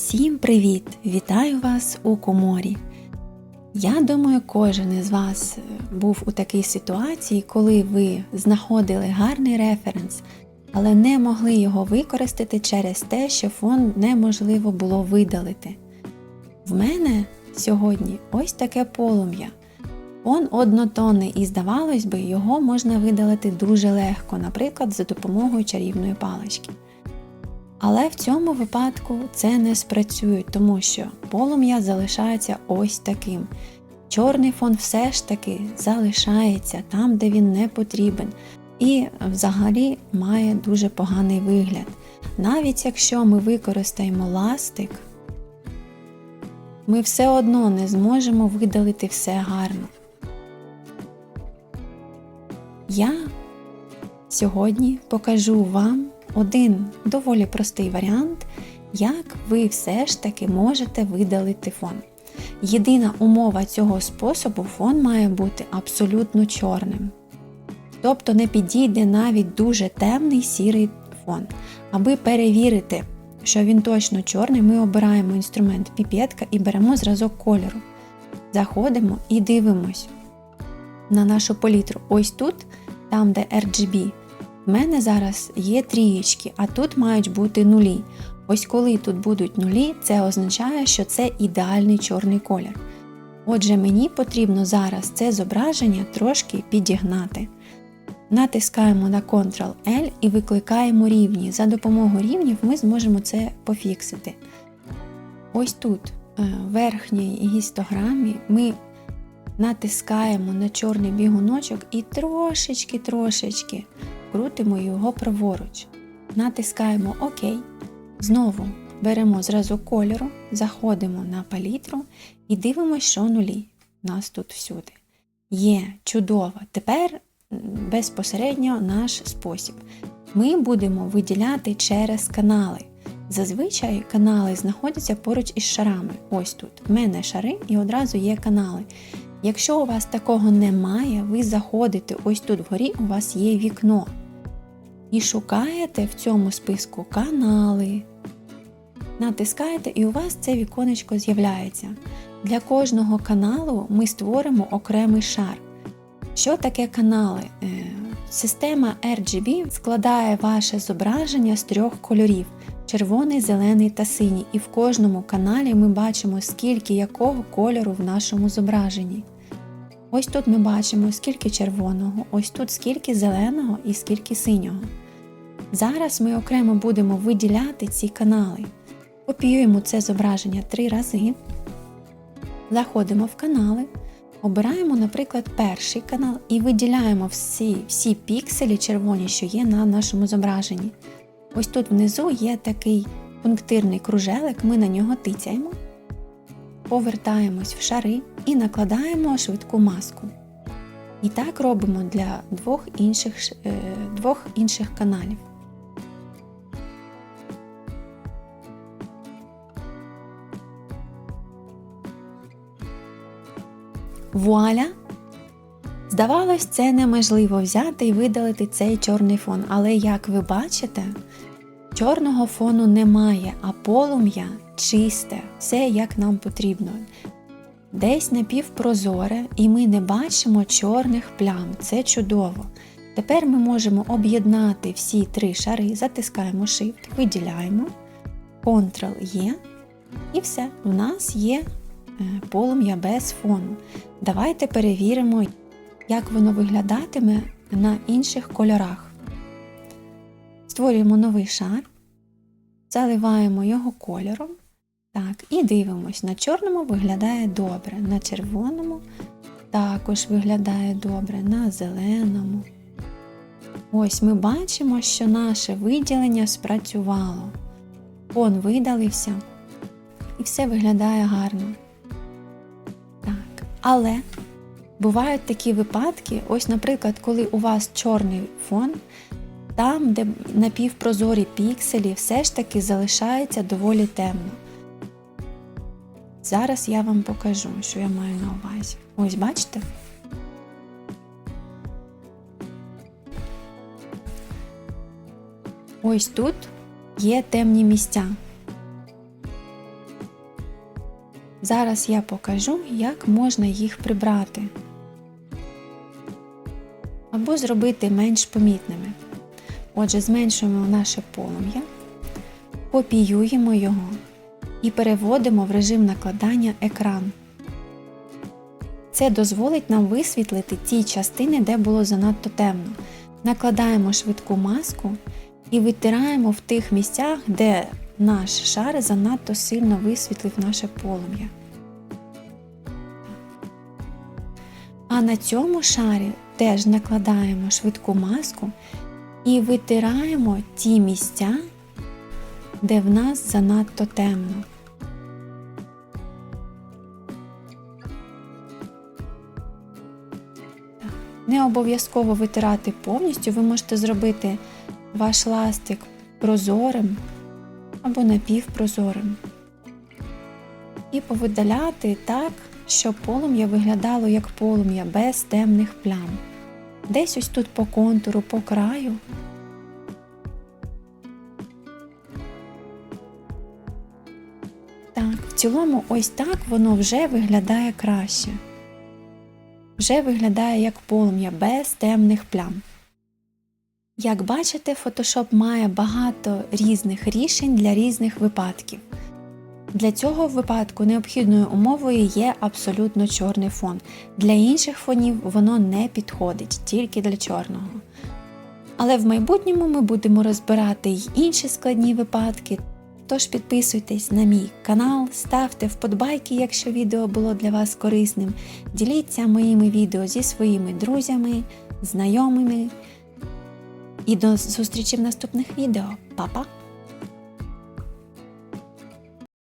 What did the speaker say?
Всім привіт! Вітаю вас у коморі. Я думаю, кожен із вас е, був у такій ситуації, коли ви знаходили гарний референс, але не могли його використати через те, що фон неможливо було видалити. В мене сьогодні ось таке полум'я. Фон однотонний і, здавалось би, його можна видалити дуже легко, наприклад, за допомогою чарівної палички. Але в цьому випадку це не спрацює, тому що полум'я залишається ось таким. Чорний фон все ж таки залишається там, де він не потрібен, і взагалі має дуже поганий вигляд. Навіть якщо ми використаємо ластик, ми все одно не зможемо видалити все гарно. Я сьогодні покажу вам один доволі простий варіант, як ви все ж таки можете видалити фон. Єдина умова цього способу фон має бути абсолютно чорним. Тобто не підійде навіть дуже темний сірий фон. Аби перевірити, що він точно чорний, ми обираємо інструмент піпетка і беремо зразок кольору. Заходимо і дивимось на нашу палітру. Ось тут, там де RGB, в мене зараз є трієчки, а тут мають бути нулі. Ось коли тут будуть нулі, це означає, що це ідеальний чорний колір. Отже, мені потрібно зараз це зображення трошки підігнати. Натискаємо на Ctrl-L і викликаємо рівні. За допомогою рівнів ми зможемо це пофіксити. Ось тут, е, в верхній гістограмі, ми натискаємо на чорний бігуночок і трошечки-трошечки крутимо його праворуч. Натискаємо ОК. Знову беремо зразок кольору, заходимо на палітру і дивимося, що нулі. Нас тут всюди. Є чудово. Тепер безпосередньо наш спосіб. Ми будемо виділяти через канали. Зазвичай канали знаходяться поруч із шарами. Ось тут. В мене шари і одразу є канали. Якщо у вас такого немає, ви заходите ось тут вгорі, у вас є вікно. І шукаєте в цьому списку канали. Натискаєте, і у вас це віконечко з'являється. Для кожного каналу ми створимо окремий шар. Що таке канали? Е, система RGB складає ваше зображення з трьох кольорів: червоний, зелений та синій. І в кожному каналі ми бачимо, скільки якого кольору в нашому зображенні. Ось тут ми бачимо, скільки червоного, ось тут скільки зеленого і скільки синього. Зараз ми окремо будемо виділяти ці канали. Копіюємо це зображення три рази. Заходимо в канали, обираємо, наприклад, перший канал і виділяємо всі всі пікселі червоні, що є на нашому зображенні. Ось тут внизу є такий пунктирний кружелик, ми на нього тицяємо, повертаємось в шари і накладаємо швидку маску. І так робимо для двох інших, е, двох інших каналів. Вуаля! Здавалось, це неможливо взяти і видалити цей чорний фон, але як ви бачите, чорного фону немає, а полум'я чисте, все як нам потрібно. Десь напівпрозоре, і ми не бачимо чорних плям. Це чудово. Тепер ми можемо об'єднати всі три шари, затискаємо Shift, виділяємо, Ctrl-E, і все, у нас є полум'я без фону. Давайте перевіримо, як воно виглядатиме на інших кольорах. Створюємо новий шар, заливаємо його кольором. Так, І дивимось, на чорному виглядає добре, на червоному також виглядає добре, на зеленому. Ось ми бачимо, що наше виділення спрацювало. Фон видалився, і все виглядає гарно. Але бувають такі випадки, ось, наприклад, коли у вас чорний фон, там, де напівпрозорі пікселі, все ж таки залишається доволі темно. Зараз я вам покажу, що я маю на увазі. Ось бачите? Ось тут є темні місця. Зараз я покажу, як можна їх прибрати або зробити менш помітними. Отже, зменшуємо наше полум'я, копіюємо його і переводимо в режим накладання екран. Це дозволить нам висвітлити ті частини, де було занадто темно. Накладаємо швидку маску і витираємо в тих місцях, де наш шар занадто сильно висвітлив наше полум'я. А на цьому шарі теж накладаємо швидку маску і витираємо ті місця, де в нас занадто темно. Не обов'язково витирати повністю, ви можете зробити ваш ластик прозорим або напівпрозорим. І повидаляти так, щоб полум'я виглядало як полум'я без темних плям. Десь ось тут по контуру, по краю. Так, в цілому, ось так воно вже виглядає краще. Вже виглядає як полум'я без темних плям. Як бачите, Photoshop має багато різних рішень для різних випадків. Для цього випадку необхідною умовою є абсолютно чорний фон. Для інших фонів воно не підходить, тільки для чорного. Але в майбутньому ми будемо розбирати й інші складні випадки. Тож підписуйтесь на мій канал, ставте вподобайки, якщо відео було для вас корисним. Діліться моїми відео зі своїми друзями, знайомими. І до зустрічі в наступних відео. Па-па!